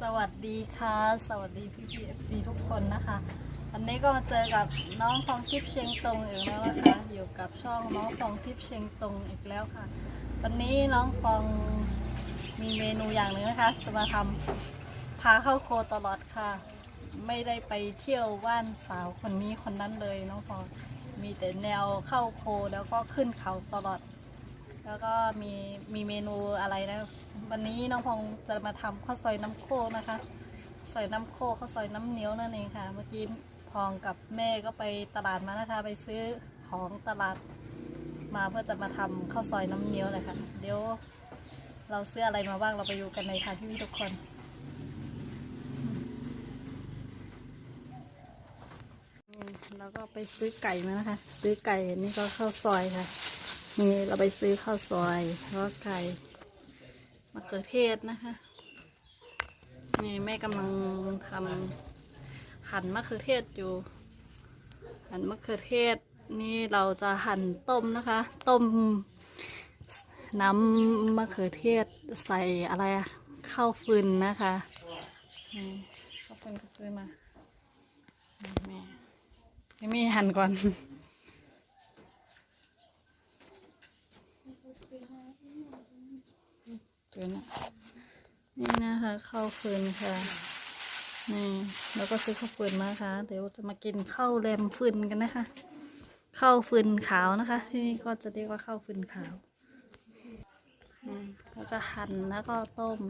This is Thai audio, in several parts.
สวัสดีค่ะ สวัสดีพี่พีเอฟซีทุกคนนะคะวันนี้ก็มาเจอกับน้องทองทิพย์เชียงตงอีกแล้วนะคะ อยู่กับช่องน้องทองทิพย์เชียงตงอีกแล้วค่ะ วันนี้น้องฟองมีเมนูอย่างหนึ่งนะคะ จะมาทำพาเข้าโคตลอดค่ะ ไม่ได้ไปเที่ยวว่านสาวคนนี้คนนั้นเลยน้องฟองมีแต่แนวเข้าโคแล้วก็ขึ้นเขาตลอด แล้วก็มีมีเมนูอะไรนะ วันนี้น้องพองจะมาทำข้าวซอยน้ำโคกนะคะซอยน้ำโคกข้าวซอยน้ำเนี้ยวนั่นเองค่ะ เมื่อกี้พองกับแม่ก็ไปตลาดมานะคะ ไปซื้อของตลาดมาเพื่อจะมาทำข้าวซอยน้ำเนี้ยวเลยค่ะเดี๋ยวเราซื้ออะไรมาบ้างเราไปดูกันเลยค่ะพี่ๆทุกคน แล้วก็ไปซื้อไก่มานะคะ ซื้อไก่นี่ก็ข้าวซอยค่ะ นี่เราไปซื้อข้าวซอยแล้วก็ไก่ มะเขือเทศนะคะนี่แม่กำลังทำหั่นมะเขือเทศอยู่ หั่นมะเขือเทศนี่เราจะหั่นต้มนะคะ ต้มน้ำมะเขือเทศใส่อะไรข้าวฟืนนะคะข้าวฟืนก็ซื้อมาแม่ให้แม่หั่นก่อน ตัวนะนี่นะคะข้าวฟืนค่ะนี่แล้วก็ซื้อข้าวฟืนมาค่ะ เดี๋ยวจะมากินข้าวแรมฟืนกันนะคะข้าวฟืนขาวนะคะ ที่นี่ก็จะเรียกว่าข้าวฟืนขาวเราจะหั่นแล้วก็ต้ม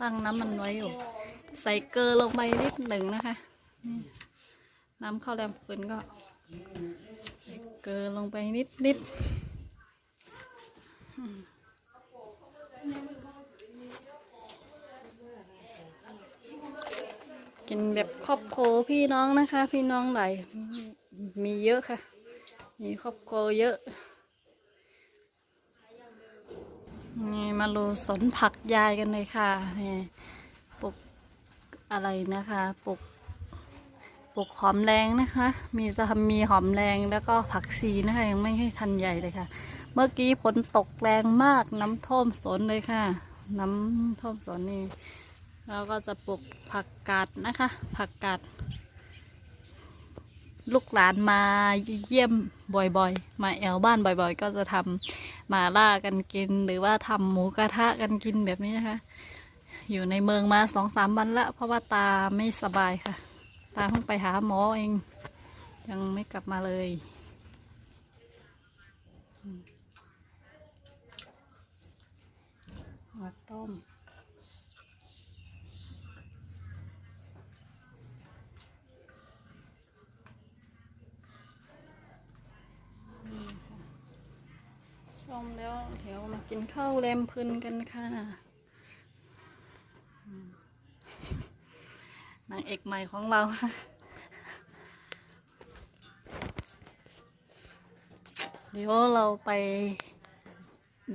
ตั้งน้ำมันไว้อยู่ ใส่เกลือลงไปนิดหนึ่งนะคะน้ำข้าวแรมฟืนก็ เกลือลงไปนิดนิด กินแบบครอบครัวพี่น้องนะคะ พี่น้องหลายมีเยอะค่ะ มีครอบครัวเยอะนี่มาดูสนผักยายกันเลยค่ะนี่ปลูกอะไรนะคะปลูกปลูกหอมแรงนะคะ มีจะมีหอมแรงแล้วก็ผักชีนะคะยังไม่ให้ทันใหญ่เลยค่ะ มื่อกี้ฝนตกแรงมากน้ำท่วมสนเลยค่ะ น้ำท่วมสนนี่แล้วก็จะปลูกผักกาดนะคะ ผักกาดลูกหลานมาเยี่ยมบ่อยๆ มาแอวบ้านบ่อยๆ ก็จะทำมาล่ากันกิน หรือว่าทำหมูกระทะกันกินแบบนี้นะคะ อยู่ในเมืองมาสองสามวันละเพราะว่าตาไม่สบายค่ะ ตาเพิ่งไปหาหมอเอง ยังไม่กลับมาเลยอื มมาต้ม ชมแล้วเดี๋ยวมากินข้าวแรมพึนกันค่ะ นางเอกใหม่ของเราเดี๋ยวเราไป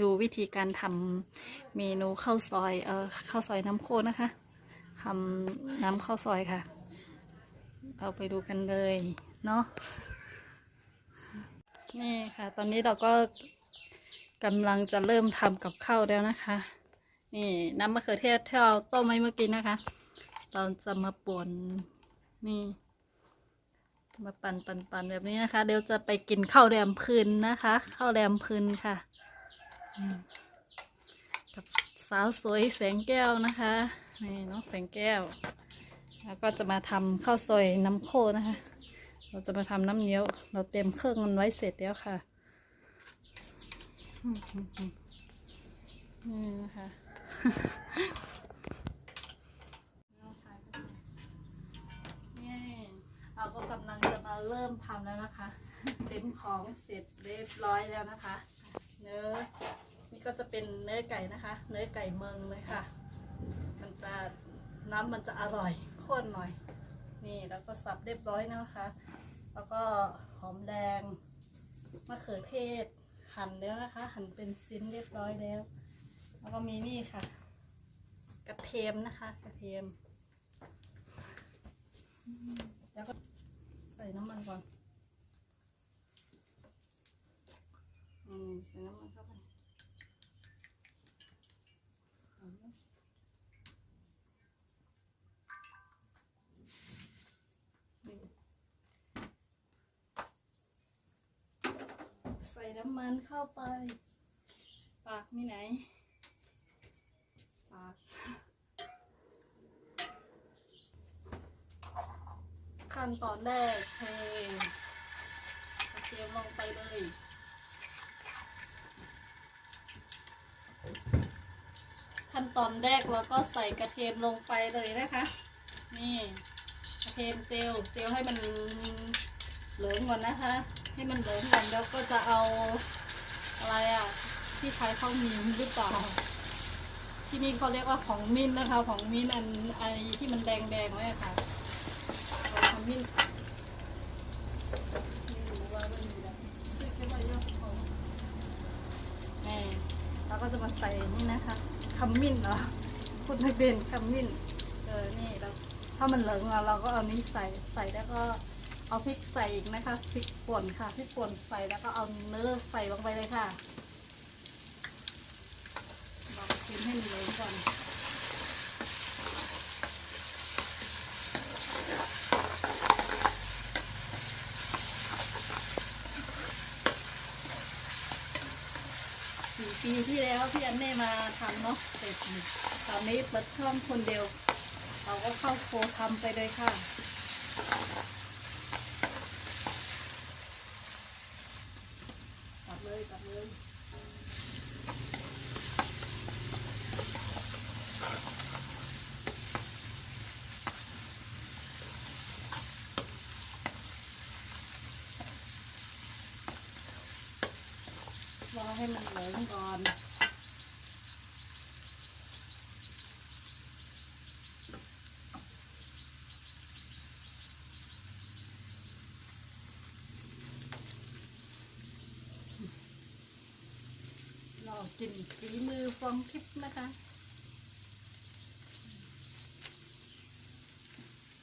ดูวิธีการทำ เมนูข้าวซอยเออข้าวซอยน้ำโคนะคะทำน้ำข้าวซอยค่ะ เราไปดูกันเลยเนาะนี่ค่ะ ตอนนี้เราก็กำลังจะเริ่มทำกับข้าวแล้วนะคะ นี่น้ำมะเขือเทศที่เราต้มไว้เมื่อกี้นะคะ เราจะมาป่นนี่มาปั่นปั่นปั่นแบบนี้นะคะ เดี๋ยวจะไปกินข้าวแรมพื้นนะคะ ข้าวแรมพื้นค่ะอืม กับสาวสวยแสงแก้วนะคะนี่น้องแสงแก้ว แล้วก็จะมาทำข้าวซอยน้ำโคนะคะ เราจะมาทำน้ำเนี้ยวเราเตรียมเครื่องมันไว้เสร็จแล้วค่ะนี่นะคะนี่เราก็กำลังจะมาเริ่มทำแล้วนะคะ เต็มของเสร็จเรียบร้อยแล้วนะคะ เนื้อ ก็จะเป็นเนื้อไก่นะคะ เนื้อไก่เมืองเลยค่ะ มันจะน้ำมันจะอร่อยข้นหน่อย นี่แล้วก็สับเรียบร้อยนะคะ แล้วก็หอมแดงมะเขือเทศ หั่นแล้วนะคะ หั่นเป็นชิ้นเรียบร้อยแล้ว แล้วก็มีนี่ค่ะ กระเทียมนะคะ กระเทียม แล้วก็ใส่น้ำมันก่อน อืมใส่น้ำมันเข้าไป อืม นี่ใส่ น้ำมันเข้าไป ปากมีไหน ปาก ขั้นตอนแรกเทกระเทียมลงไปเลยขั้นตอนแรกเราก็ใส่กระเทียมลงไปเลยนะคะ นี่กระเทียมเจลเจลให้มันเหลืองก่อนนะคะ ให้มันเหลืองก่อนแล้วก็จะเอาอะไรอะ ที่ใช้ข้าวมีหรือเปล่า ที่นี่เขาเรียกว่าของมิ้นนะคะ ของมิ้นอันไอที่มันแดงแดงไว้ค่ะของมิ้นไม่รู้ว่ามันอยู่ไหนซื้อแค่ใบเราก็จะมาใส่นี่นะคะขมิ้นเหรอพูดไม่เป็นขมิ้นเออนี่เราถ้ามันเหลืองเราเราก็เอานี้ใส่ใส่แล้วก็ เอาพริกใส่อีกนะคะพริกป่นค่ะพริกป่นใส่แล้วก็เอาเนื้อใส่ลงไปเลยค่ะเรากินให้เหลืองก่อนสี่ปีที่แล้วพี่อันเน่มาทำเนาะเสร็จตอนนี้เปิดช่องคนเดียว เราก็เข้าโคทำไปเลยค่ะ ตัดเลยตัดเลยรอให้มันเองกินฝีมือฟองทิพย์นะคะ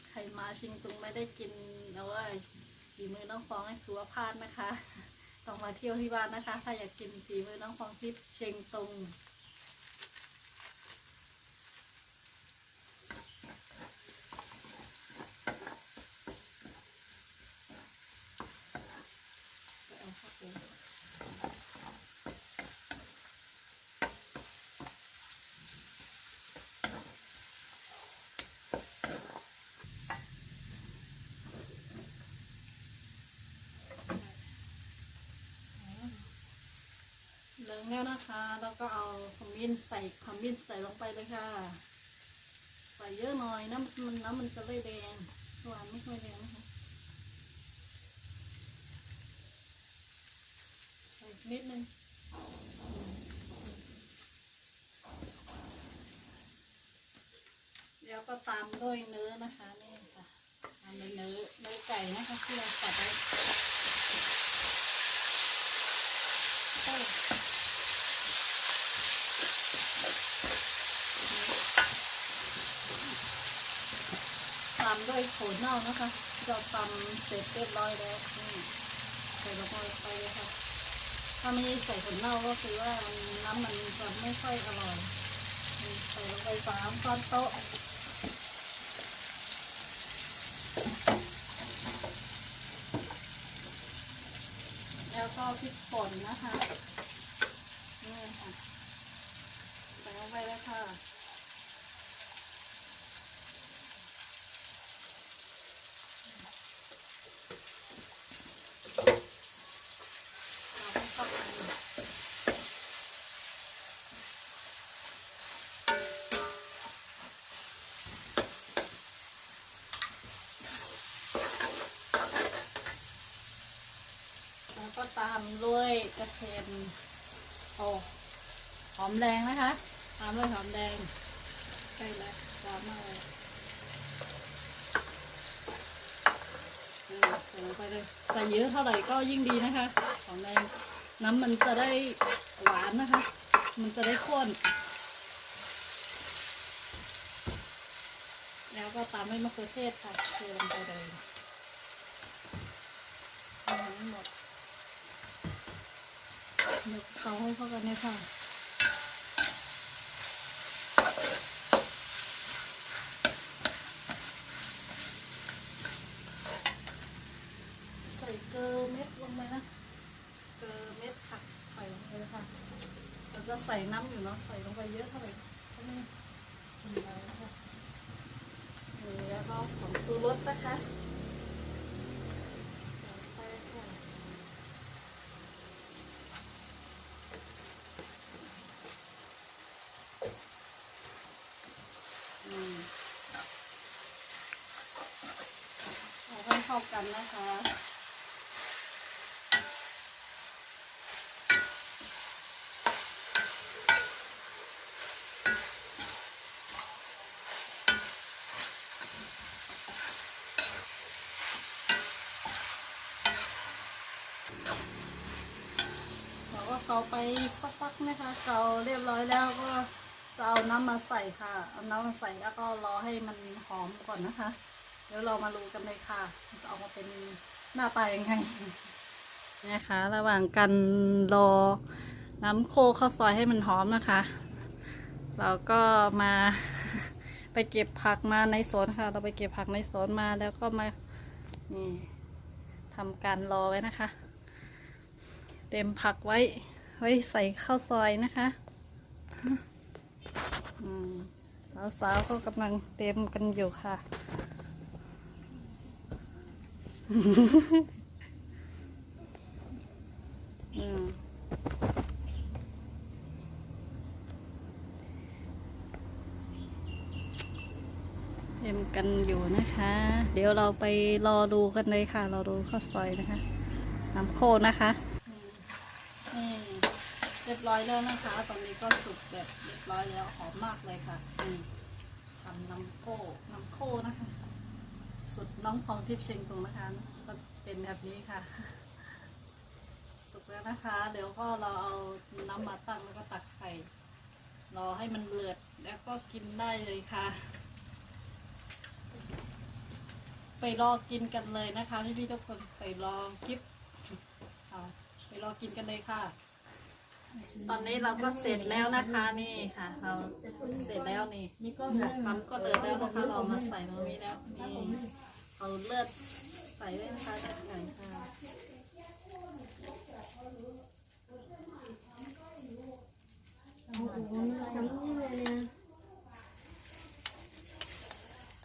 ใครมาชิงตุงไม่ได้กินแล้วว่าฝีมือน้องฟองให้ถือว่าพลาดนะคะ ต้องมาเที่ยวที่บ้านนะคะ ถ้าอยากกินฝีมือน้องฟองทิพย์เชียงตุงไปเอาข้าวโพด เหลืองแล้วนะคะ แล้วก็เอาขมิ้นใส่ขมิ้นใส่ลงไปเลยค่ะ ใส่เยอะหน่อยน้ำมันน้ำมันจะไม่แดงหวานไม่ค่อยแดงนะคะใส่นิดนึงเดี๋ยวก็ตามด้วยเนื้อนะคะนี่ค่ะตามด้วยเนื้อเนื้อไก่นะคะที่เราตัดไว้โตามด้วยโขนเน่านะคะ เราตำเสร็จเรียบร้อยแล้วนี่ใส่ลงไปเลยค่ะถ้าไม่ใส่โขนเน่าก็คือว่าน้ำมันจะไม่ค่อยอร่อยใส่ลงไปสามช้อนโต๊ะแล้วก็พริกป่นนะคะนี่ค่ะใส่ลงไปเลยค่ะ เราให้เข้ากันแล้วก็ตามด้วยกระเทียมโอ้หอมแดงนะคะตามด้วยหอมแดงใช่แล้วหอมมากเลยใส่ลงไปเลยใส่เยอะเท่าไหร่ก็ยิ่งดีนะคะหอมแดงน้ำมันจะได้หวานนะคะ มันจะได้ข้นแล้วก็ตามด้วยมะเขือเทศค่ะเทลงไปเลย เดี๋ยวเขาให้เข้กันส่เกลือเม็ดลงไปนะเกลือเม็ดค่ะใส่ลงไปเลยค่ะเราจะใส่น้ำอยู่เนาะใส่ลงไปเยอะเท่าไหร่ก็ไม่ทำแล้วค่ะแล้วก็ผงซูรสนะคะ กันนะคะเราก็เกาไปสักพักนะคะ เกาเรียบร้อยแล้วก็จะเอาน้ำมาใส่ค่ะ เอาน้ำมาใส่แล้วก็รอให้มันหอมก่อนนะคะ เดี๋ยวเรามาดูกันเลยค่ะจะออกมาเป็นหน้าตายังไงนะคะ ระหว่างกันรอน้ำโคข้าวซอยให้มันหอมนะคะ เราก็มาไปเก็บผักมาในสวนค่ะ เราไปเก็บผักในสวนมาแล้วก็มานี่ทำการรอไว้นะคะ เต็มผักไว้ไว้ใส่ข้าวซอยนะคะสาวๆก็กำลังเต็มกันอยู่ค่ะ เต็มกันอยู่นะคะ เดี๋ยวเราไปรอดูกันเลยค่ะ รอดูข้าวซอยนะคะ น้ำโคนะคะนี่เรียบร้อยแล้วนะคะ ตอนนี้ก็สุกแบบเรียบร้อยแล้วหอมมากเลยค่ะนี่ทำน้ำโคน้ำโคนะคะ สุดน้องพองทิพย์เชียงตุงนะคะก็เป็นแบบนี้ค่ะ สุกแล้วนะคะ เดี๋ยวก็เราเอาน้ำมาตั้งแล้วก็ตักใส่รอให้มันเดือดแล้วก็กินได้เลยค่ะ ไปรอกินกันเลยนะคะพี่พี่ๆทุกคนไปรอคลิปเอาไปรอกินกันเลยค่ะ ตอนนี้เราก็เสร็จแล้วนะคะนี่ค่ะ เราเสร็จแล้วนี่น้ำก็เดือดแล้วนะคะเรามาใส่ตรงนี้แล้วนี่ เอาเลือดใส่ด้วยนะคะเลือดไก่ค่ะ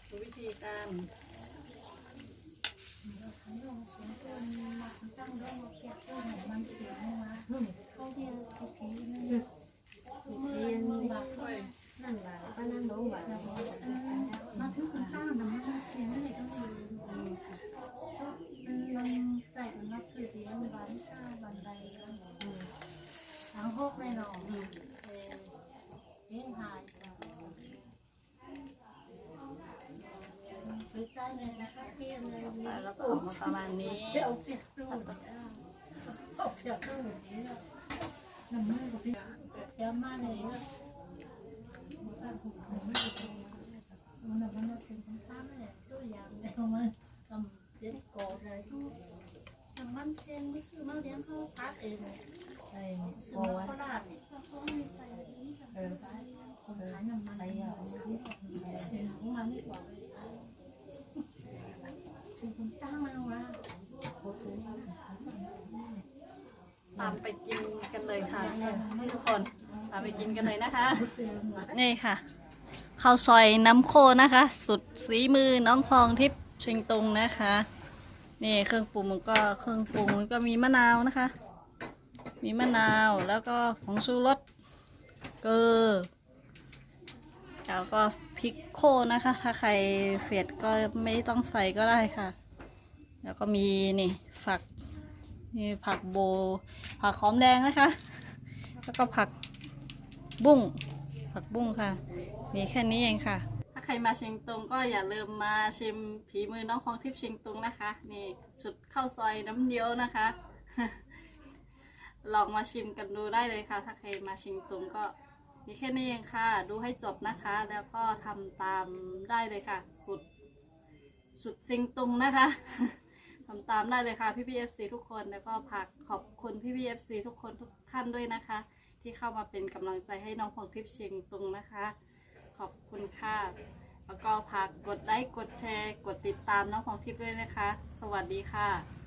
ดูวิธีการค่อยมาถึงคุณป้าแต่ไม่ได้เสียงเลยก็เลย อืมค่ะ มันใจมันรักสื่อเดียววันซ่าวันใด ทั้งหกเลยเนาะเลี้ยงหายไปใจเลยนะคะเที่ยงเลยแต่ก็จะออกมาประมาณนี้เดี๋ยวเปียกตู้เอาเปียกตู้แบบนี้น้ำมือกับพี่เดี๋ยวมาเลยนะมันผูกผมไม่ถูกมันมันจะสิ่งต่างๆเลยตัวอย่างเดียวมันทำเย็ดโกเลย น้ำมันเส้นไม่ซื้อมาเลี้ยงเขาพักเองซื้อมาโคราชเขาไม่ไปเออคนขายน้ำมันไปอะเสียของมันดีกว่าสิ่งต่างมันว่าตามไปกินกันเลยค่ะทุกคนตามไปกินกันเลยนะคะ นี่ค่ะข้าวซอยน้ำโคนะคะ สุดสีมือน้องพองทิพย์เชียงตุงนะคะ นี่เครื่องปรุงมันก็เครื่องปรุงมันก็มีมะนาวนะคะ มีมะนาวแล้วก็ผงชูรสเกลือแล้วก็พริกโคนะคะ ถ้าใครเผ็ดก็ไม่ต้องใส่ก็ได้ค่ะ แล้วก็มีนี่ฝักนี่ผักโบ ผักหอมแดงนะคะ แล้วก็ผักบุ้งผักบุ้งค่ะ มีแค่นี้เองค่ะ ใครมาเชียงตุงก็อย่าลืมมาชิมผีมือน้องของทิพย์เชียงตุงนะคะ นี่ชุดข้าวซอยน้ำเดียวนะคะ ลองมาชิมกันดูได้เลยค่ะ ถ้าใครมาเชียงตุงก็มีแค่นี้เองค่ะ ดูให้จบนะคะ แล้วก็ทำตามได้เลยค่ะ สุด สุดเชียงตุงนะคะทำตามได้เลยค่ะพี่พีเอฟซีทุกคนแล้วก็ฝากขอบคุณพี่พีเอฟซีทุกคนทุกท่านด้วยนะคะ ที่เข้ามาเป็นกำลังใจให้น้องพองทิพย์เชียงตุงนะคะ ขอบคุณค่ะ แล้วก็ฝากกดไลค์กดแชร์ กดติดตามน้องของทิพย์ด้วยนะคะ สวัสดีค่ะ